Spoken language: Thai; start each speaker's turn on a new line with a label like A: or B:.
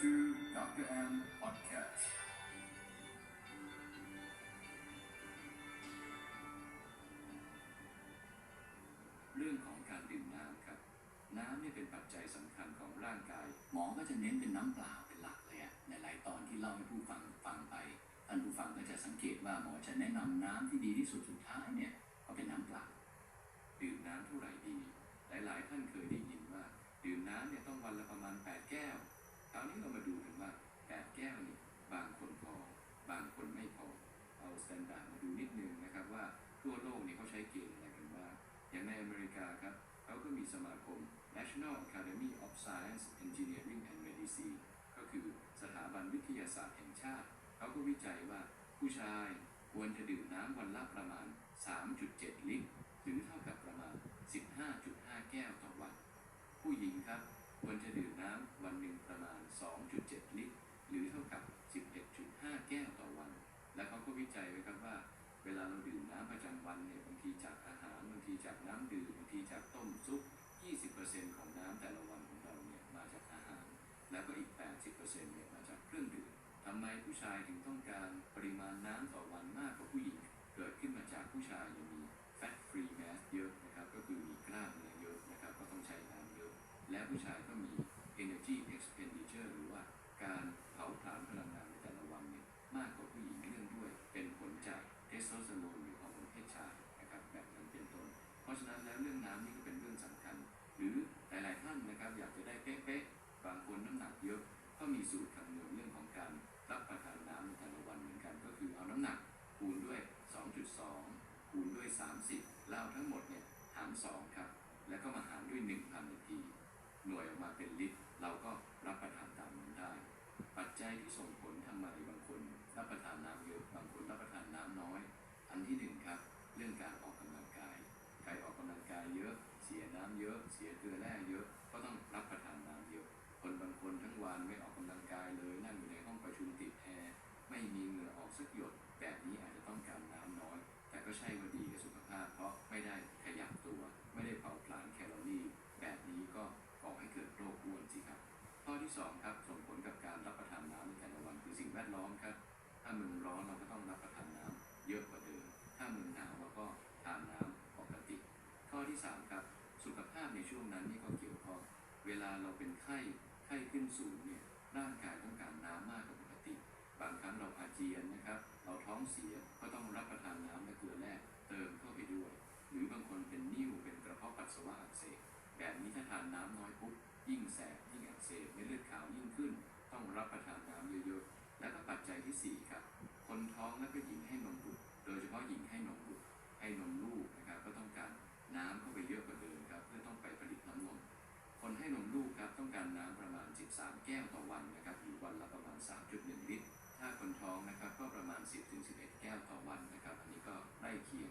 A: to Dr. M Podcast เรื่องของการดื่มน้ำครับ น้ำนี่เป็นปัจจัยสำคัญของร่างกาย หมอก็จะเน้นเป็นน้ำเปล่าเป็นหลักเลยอะในหลายตอนที่เล่าให้ผู้ฟังฟังไปท่านผู้ฟังก็จะสังเกตว่าหมอจะแนะนำน้ำที่ดีที่สุดสุดท้ายเนี่ยก็เป็นน้ำเปล่าดื่มน้ำเท่าไหร่ดี หลายๆ ท่านเคยได้ยินว่า ดื่มน้ำเนี่ยต้องวันละประมาณ 8 แก้วาวนี้เรามาดูกันว่า8แก้วนี่บางคนพอ บางคนไม่พอ เอาสแตนดาร์ดมาดูนิดนึงนะครับว่าทั่วโลกนี่เขาใช้เกณฑ์อะไรกันบ้างอย่างในอเมริกาครับเขาก็มีสมาคม National Academy of Science Engineering and Medicine ก็คือสถาบันวิทยาศาสตร์แห่งชาติ เขาก็วิจัยว่าผู้ชายควรจะดื่มน้ำวันละประมาณ 3.7 ลิตร หรือเท่ากับประมาณ 15.5 แก้วต่อวัน ผู้หญิงครับ ควรจะดื่มน้ำวันหนึ่ง 2.7 ลิตร หรือเท่ากับ 11.5 แก้วต่อวัน และเขาก็วิจัยไว้ครับว่า เวลาเราดื่มน้ำประจำวันเนี่ยบางทีจากอาหารบางทีจากน้ำดื่มบางทีจากต้มซุป 20%ของน้ำแต่ละวันของเราเนี่ยมาจากอาหาร แล้วก็อีก 80%เนี่ยมาจากเครื่องดื่มทำไมผู้ชายถึงต้องการปริมาณน้ำต่อวัน การเผาผลาญพลังงานในแต่ละวันเนี่ยมากกว่าผู้หญิงเนื่องด้วย เป็นผลจากเทสโทสเตอโรนหรือฮอร์โมนเพศชายนะครับแบบนั้นเป็นต้น เพราะฉะนั้นแล้วเรื่องน้ำนี่ก็เป็นเรื่องสำคัญ หรือหลายๆท่านนะครับอยากจะได้เป๊ะๆบางคนน้ำหนักเยอะก็มีสูตรคำนวณเรื่องของการรับประทานน้ำในแต่ละวันเหมือนกัน ก็คือเอาน้ำหนักคูณด้วย 2.2 คูณด้วย 30แล้วเอาทั้งหมดเนี่ยหาร2ครับแล้วก็มาหารด้วย1,000นาทีหน่วยออกมาเป็นลิตร รับประทานน้ำเยอะบางคนรับประทานน้ำน้อย อันที่หนึ่งครับ เรื่องการออกกำลังกาย ใครออกกำลังกายเยอะ เสียน้ำเยอะ เสียเกลือแร่เยอะ ก็ต้องรับประทานน้ำเยอะ คนบางคนทั้งวันไม่ออกกำลังกายเลยนั่งอยู่ในห้องประชุมติดแอร์ไม่มีเหงื่อออกสักหยด แบบนี้อาจจะต้องการน้ำน้อย แต่ก็ใช่ว่า ช่วงนั้นนี่ก็เกี่ยวข้องเวลาเราเป็นไข้ไข้ขึ้นสูงเนี่ยร่างกายต้องการน้ำมากกว่าปกติ บางครั้งเราอาเจียนนะครับ เราท้องเสียก็ต้องรับประทานน้ำและเกลือแร่เติมเข้าไปด้วย หรือบางคนเป็นนิ่วเป็นกระเพาะปัสสาวะอักเสบแบบนี้ถ้าทานน้ำน้อยปุ๊บยิ่งแสบยิ่งอักเสบเม็ดเลือดขาวยิ่งขึ้น ต้องรับประทานน้ำเยอะๆและก็ปัจจัยที่สี่ครับคนท้องและก็น ต้องการน้ำประมาณ 13 แก้วต่อวันนะครับอยู่วันละประมาณ 3.1 ลิตร ถ้าคนท้องนะครับก็ประมาณ 10-11 แก้วต่อวันนะครับ อันนี้ก็ใกล้เคียง